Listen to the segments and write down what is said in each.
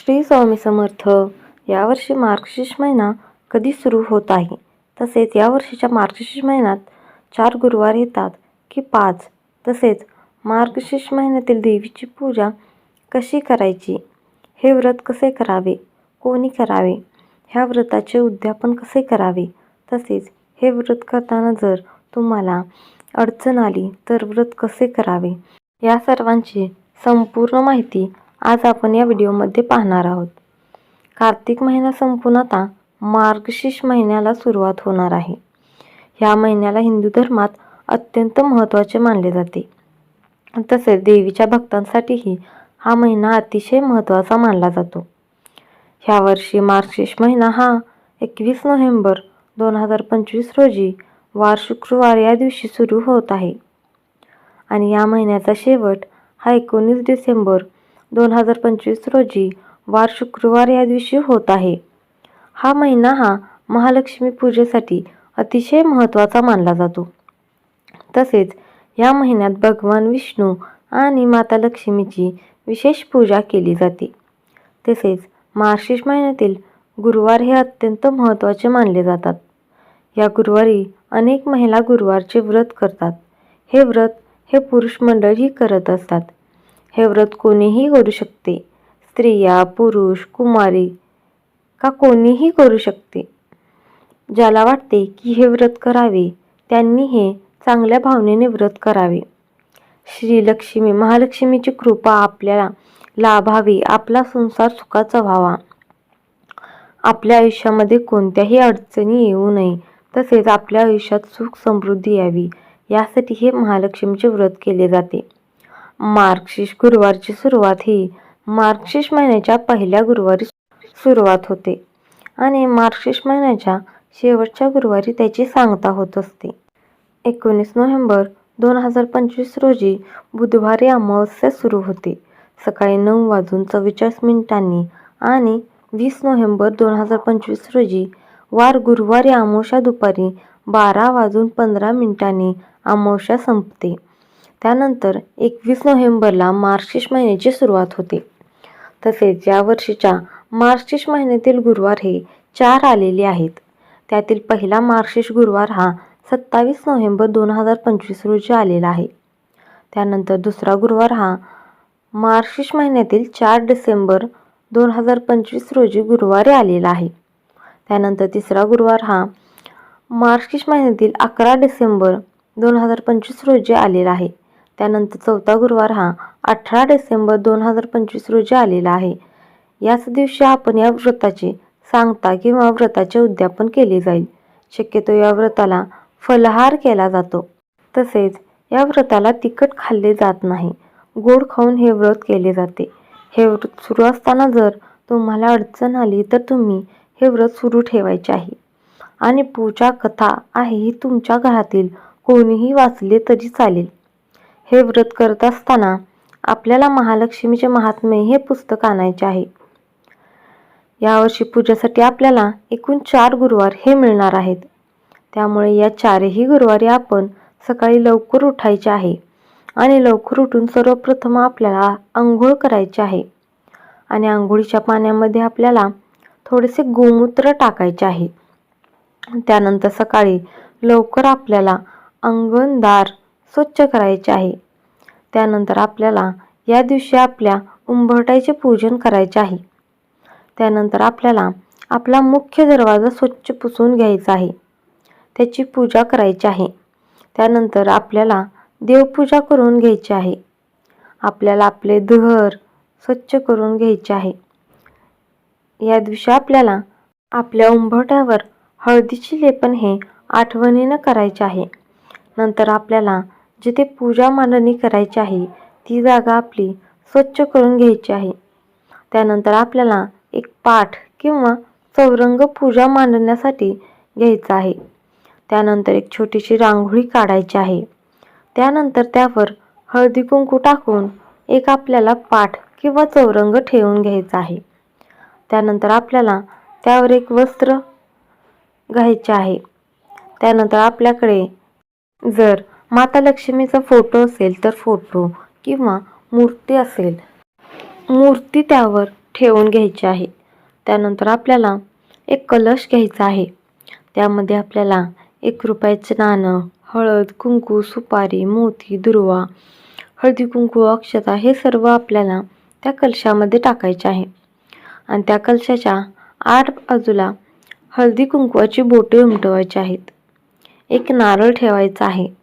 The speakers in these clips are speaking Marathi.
श्री स्वामी समर्थ यावर्षी मार्गशीर्ष महिना कधी सुरू होत आहे? तसेच या वर्षीच्या मार्गशीर्ष महिन्यात चार गुरुवार येतात की पाच. तसेच मार्गशीर्ष महिन्यातील देवीची पूजा कशी करायची? हे व्रत कसे करावे? कोणी करावे? ह्या व्रताचे उद्यापन कसे करावे? तसेच हे व्रत करताना जर तुम्हाला अडचण आली तर व्रत कसे करावे? या सर्वांची संपूर्ण माहिती आज आपण या व्हिडिओमध्ये पाहणार आहोत. कार्तिक महिना संपून आता मार्गशीर्ष महिन्याला सुरुवात होणार आहे. ह्या महिन्याला हिंदू धर्मात अत्यंत महत्त्वाचे मानले जाते. तसेच देवीच्या भक्तांसाठीही हा महिना अतिशय महत्त्वाचा मानला जातो. ह्या वर्षी मार्गशीर्ष महिना हा एकवीस नोव्हेंबर दोन हजार पंचवीस रोजी वार शुक्रवार या दिवशी सुरू होत आहे. आणि या महिन्याचा शेवट हा एकोणीस डिसेंबर दोन हजार पंचवीस रोजी वार शुक्रवार या दिवशी होत आहे. हा महिना हा महालक्ष्मी पूजेसाठी अतिशय महत्त्वाचा मानला जातो. तसेच या महिन्यात भगवान विष्णू आणि माता लक्ष्मीची विशेष पूजा केली जाते. तसेच मार्गशीर्ष महिन्यातील गुरुवार हे अत्यंत महत्त्वाचे मानले जातात. या गुरुवारी अनेक महिला गुरुवारचे व्रत करतात. हे व्रत हे पुरुष मंडळही करत असतात. हे व्रत कोणीही करू शकते. स्त्रिया पुरुष कुमारी का कोणीही करू शकते. ज्याला वाटते की हे व्रत करावे त्यांनी हे चांगल्या भावनेने व्रत करावे. श्री लक्ष्मी महालक्ष्मीची कृपा आपल्याला लाभावी आपला संसार सुखाचा व्हावा. आपल्या आयुष्यामध्ये कोणत्याही अडचणी येऊ नये तसेच आपल्या आयुष्यात सुख समृद्धी यावी. यासाठी हे महालक्ष्मीचे व्रत केले जाते. मार्गशीर्ष गुरुवारची सुरुवात ही मार्गशीर्ष महिन्याच्या पहिल्या गुरुवारी सुरुवात होते. आणि मार्गशीर्ष महिन्याच्या शेवटच्या गुरुवारी त्याची सांगता होत असते. एकोणीस नोव्हेंबर दोन हजार पंचवीस रोजी बुधवारी अमावस्या सुरू होते. सकाळी नऊ वाजून चव्वेचाळीस मिनिटांनी आणि वीस नोव्हेंबर दोन हजार पंचवीस रोजी वार गुरुवारी अमावस्या दुपारी बारा वाजून पंधरा मिनिटांनी अमावस्या संपते. त्यानंतर एकवीस नोव्हेंबरला मार्शिश महिन्याची सुरुवात होते. तसेच या वर्षीच्या मार्शिश महिन्यातील गुरुवार हे चार आलेले आहेत. त्यातील पहिला मार्शिश गुरुवार हा सत्तावीस नोव्हेंबर दोन हजार पंचवीस रोजी आलेला आहे. त्यानंतर दुसरा गुरुवार हा मार्शिश महिन्यातील चार डिसेंबर दोन हजार पंचवीस रोजी गुरुवारी आलेला आहे. त्यानंतर तिसरा गुरुवार हा मार्शिश महिन्यातील अकरा डिसेंबर दोन हजार पंचवीस रोजी आलेला आहे. त्यानंतर चौथा गुरुवार हा अठरा डिसेंबर दोन हजार पंचवीस रोजी आलेला आहे. याच दिवशी आपण या व्रताची सांगता किंवा व्रताचे उद्यापन केले जाईल. शक्यतो या व्रताला फलहार केला जातो. तसेच या व्रताला तिखट खाल्ले जात नाही. गोड खाऊन हे व्रत केले जाते. हे व्रत सुरू असताना जर तुम्हाला अडचण आली तर तुम्ही हे व्रत सुरू ठेवायचे आहे. आणि पूजा कथा आहे ही तुमच्या घरातील कोणीही वाचले तरी चालेल. हे व्रत करत असताना आपल्याला महालक्ष्मीचे महात्म्य हे पुस्तक आणायचे आहे. यावर्षी पूजेसाठी आपल्याला एकूण चार गुरुवार हे मिळणार आहेत. त्यामुळे या चारही गुरुवारी आपण सकाळी लवकर उठायचे आहे आणि लवकर उठून सर्वप्रथम आपल्याला आंघोळ करायचे आहे. आणि आंघोळीच्या पाण्यामध्ये आपल्याला थोडेसे गोमूत्र टाकायचे आहे. त्यानंतर सकाळी लवकर आपल्याला अंगणदार स्वच्छ करायचे आहे. त्यानंतर आपल्याला या दिवशी आपल्या उंबरट्याचे पूजन करायचे आहे. त्यानंतर आपल्याला आपला मुख्य दरवाजा स्वच्छ पुसून घ्यायचा आहे. त्याची पूजा करायची आहे. त्यानंतर आपल्याला देवपूजा करून घ्यायची आहे. आपल्याला आपले घर स्वच्छ करून घ्यायचे आहे. या दिवशी आपल्याला आपल्या उंबरट्यावर हळदीची लेपन हे आठवणीनं करायचे आहे. नंतर आपल्याला जिथे पूजा मांडणी करायची आहे ती जागा आपली स्वच्छ करून घ्यायची आहे. त्यानंतर आपल्याला एक पाठ किंवा चौरंग पूजा मांडण्यासाठी घ्यायचा आहे. त्यानंतर एक छोटीशी रांगोळी काढायची आहे. त्यानंतर त्यावर हळदी कुंकू टाकून एक आपल्याला पाठ किंवा चौरंग ठेवून घ्यायचा आहे. त्यानंतर आपल्याला त्यावर एक वस्त्र घ्यायचे आहे. त्यानंतर आपल्याकडे जर माता लक्ष्मीचा फोटो असेल तर फोटो किंवा मूर्ती असेल मूर्ती त्यावर ठेवून घ्यायची आहे. त्यानंतर आपल्याला एक कलश घ्यायचा आहे. त्यामध्ये आपल्याला एक रुपयाचं नाणं हळद कुंकू सुपारी मोती दुर्वा हळदी कुंकू अक्षता हे सर्व आपल्याला त्या कलशामध्ये टाकायचे आहे. आणि त्या कलशाच्या आठ बाजूला हळदी कुंकवाची बोटे उमटवायची आहेत. एक नारळ ठेवायचा आहे.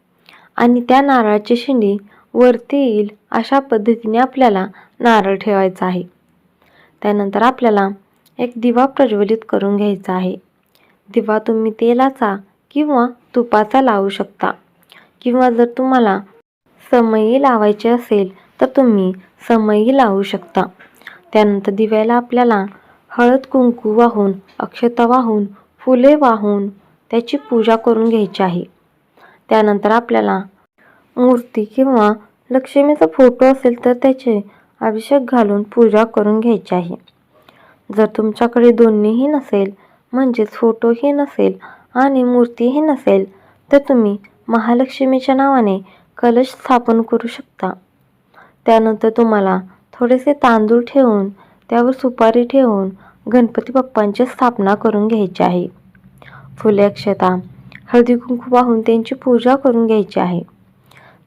आणि त्या नारळाची शेंडी वरती येईल अशा पद्धतीने आपल्याला नारळ ठेवायचा आहे. त्यानंतर आपल्याला एक दिवा प्रज्वलित करून घ्यायचा आहे. दिवा तुम्ही तेलाचा किंवा तुपाचा लावू शकता. किंवा जर तुम्हाला समयी लावायची असेल तर तुम्ही समयी लावू शकता. त्यानंतर दिव्याला आपल्याला हळद कुंकू वाहून अक्षता वाहून फुले वाहून त्याची पूजा करून घ्यायची आहे. त्यानंतर आपल्याला मूर्ती किंवा लक्ष्मीचा फोटो असेल तर त्याचे अभिषेक घालून पूजा करून घ्यायची आहे. जर तुमच्याकडे दोन्हीही नसेल म्हणजेच फोटोही नसेल आणि मूर्तीही नसेल तर तुम्ही महालक्ष्मीच्या नावाने कलश स्थापन करू शकता. त्यानंतर तुम्हाला थोडेसे तांदूळ ठेवून त्यावर सुपारी ठेवून गणपती बाप्पांची स्थापना करून घ्यायची आहे. फुले अक्षता हळदी कुंकू वाहून त्यांची पूजा करून घ्यायची आहे.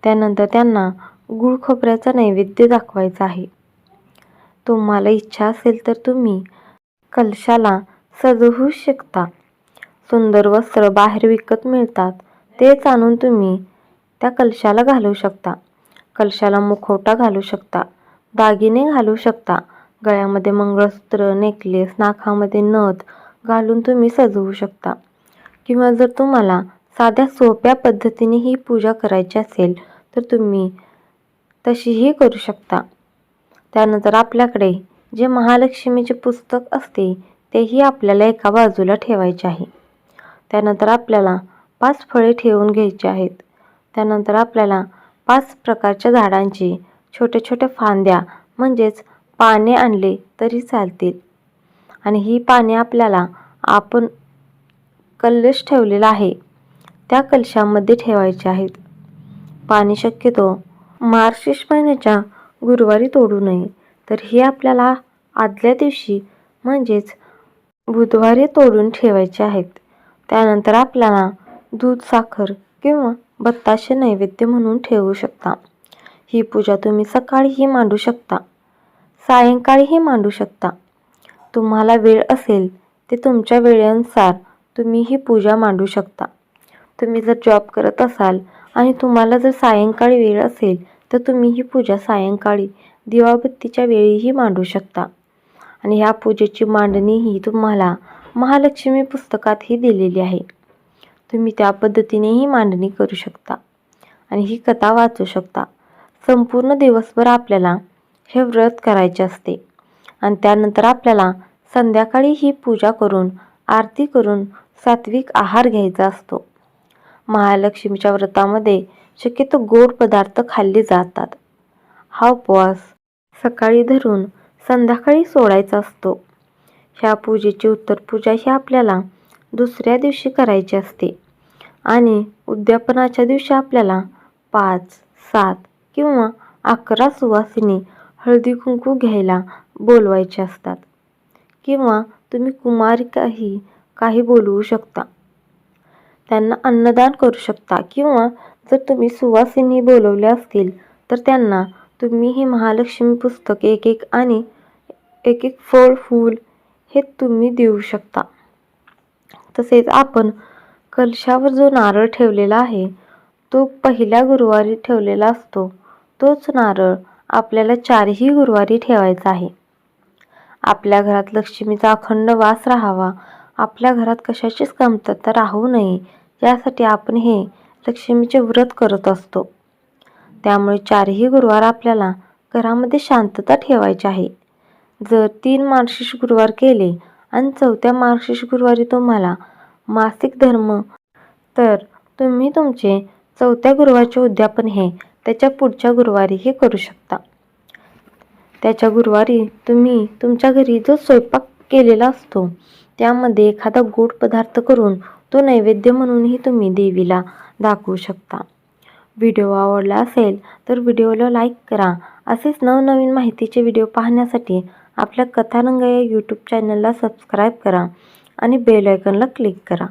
त्यानंतर त्यांना गुळ खोबऱ्याचा नैवेद्य दाखवायचा आहे. तुम्हाला इच्छा असेल तर तुम्ही कलशाला सजवू शकता. सुंदर वस्त्र बाहेर विकत मिळतात. तेच आणून तुम्ही त्या कलशाला घालू शकता. कलशाला मुखवटा घालू शकता. दागिने घालू शकता. गळ्यामध्ये मंगळसूत्र नेकलेस नाकामध्ये नथ घालून तुम्ही सजवू शकता. किंवा जर तुम्हाला साध्या सोप्या पद्धतीने ही पूजा करायची असेल तर तुम्ही तशीही करू शकता. त्यानंतर आपल्याकडे जे महालक्ष्मीचे पुस्तक असते तेही आपल्याला एका बाजूला ठेवायचे आहे. त्यानंतर आपल्याला पाच फळे ठेवून घ्यायची आहेत. त्यानंतर आपल्याला पाच प्रकारच्या झाडांची छोट्या छोट्या फांद्या म्हणजेच पाने आणले तरी चालतील. आणि ही पाने आपल्याला आपण कलश ठेवलेला आहे. त्या कलशामध्ये ठेवायचे आहेत. पाणी शक्यतो मार्गशीर्ष महिन्याच्या गुरुवारी तोडू नये. तर हे आपल्याला आदल्या दिवशी म्हणजेच बुधवारी तोडून ठेवायचे आहेत. त्यानंतर आपल्याला दूध साखर किंवा बत्ताशे नैवेद्य म्हणून ठेवू शकता. ही पूजा तुम्ही सकाळीही मांडू शकता. सायंकाळीही मांडू शकता. तुम्हाला वेळ असेल ते तुमच्या वेळेनुसार तुम्ही ही पूजा मांडू शकता. तुम्ही जर जॉब करत असाल आणि तुम्हाला जर सायंकाळी वेळ असेल तर तुम्ही ही पूजा सायंकाळी दिवाबत्तीच्या वेळीही मांडू शकता. आणि ह्या पूजेची मांडणी ही तुम्हाला महालक्ष्मी पुस्तकातही दिलेली आहे. तुम्ही त्या पद्धतीनेही मांडणी करू शकता. आणि ही कथा वाचू शकता. संपूर्ण दिवसभर आपल्याला हे व्रत करायचे असते. आणि त्यानंतर आपल्याला संध्याकाळी ही पूजा करून आरती करून सात्विक आहार घ्यायचा असतो. महालक्ष्मीच्या व्रतामध्ये शक्यतो गोड पदार्थ खाल्ले जातात. हा उपवास सकाळी धरून संध्याकाळी सोडायचा असतो. ह्या पूजेची उत्तर पूजा ही आपल्याला दुसऱ्या दिवशी करायची असते. आणि उद्यापनाच्या दिवशी आपल्याला पाच सात किंवा अकरा सुवासिनी हळदी कुंकू घ्यायला बोलवायचे असतात. किंवा तुम्ही कुमारिकाही काही बोलवू शकता. त्यांना अन्नदान करू शकता. किंवा जर तुम्ही सुवासिनी बोलवल्या असतील तर त्यांना तुम्ही ही महालक्ष्मी पुस्तक एक एक आणि एक एक फळ फूल हे तुम्ही देऊ शकता. तसेच आपण कलशावर जो नारळ ठेवलेला आहे तो पहिल्या गुरुवारी ठेवलेला असतो. तोच नारळ आपल्याला चारही गुरुवारी ठेवायचा आहे. आपल्या घरात लक्ष्मीचा अखंड वास राहावा आपल्या घरात कशाचीच कमतरता राहू नये. यासाठी आपण हे लक्ष्मीचे व्रत करत असतो. त्यामुळे चारही गुरुवार आपल्याला घरामध्ये शांतता ठेवायची आहे. जर तीन मार्गशीर्ष गुरुवार केले आणि चौथ्या मार्गशीर्ष गुरुवारी तुम्हाला मासिक धर्म तर तुम्ही तुमचे चौथ्या गुरुवारचे उद्यापन हे त्याच्या पुढच्या गुरुवारीही करू शकता. त्याच्या गुरुवारी तुम्ही तुमच्या घरी जो स्वयंपाक केलेला असतो त्यामध्ये एखादा गोड पदार्थ करून तो नैवेद्य म्हणूनही तुम्ही देवीला दाखवू शकता. व्हिडिओ आवडला असेल तर व्हिडिओला लाईक करा. असेच नवनवीन माहितीचे व्हिडिओ पाहण्यासाठी आपल्या कथारंग या यूट्यूब चॅनलला सबस्क्राईब करा आणि बेल आयकनला क्लिक करा.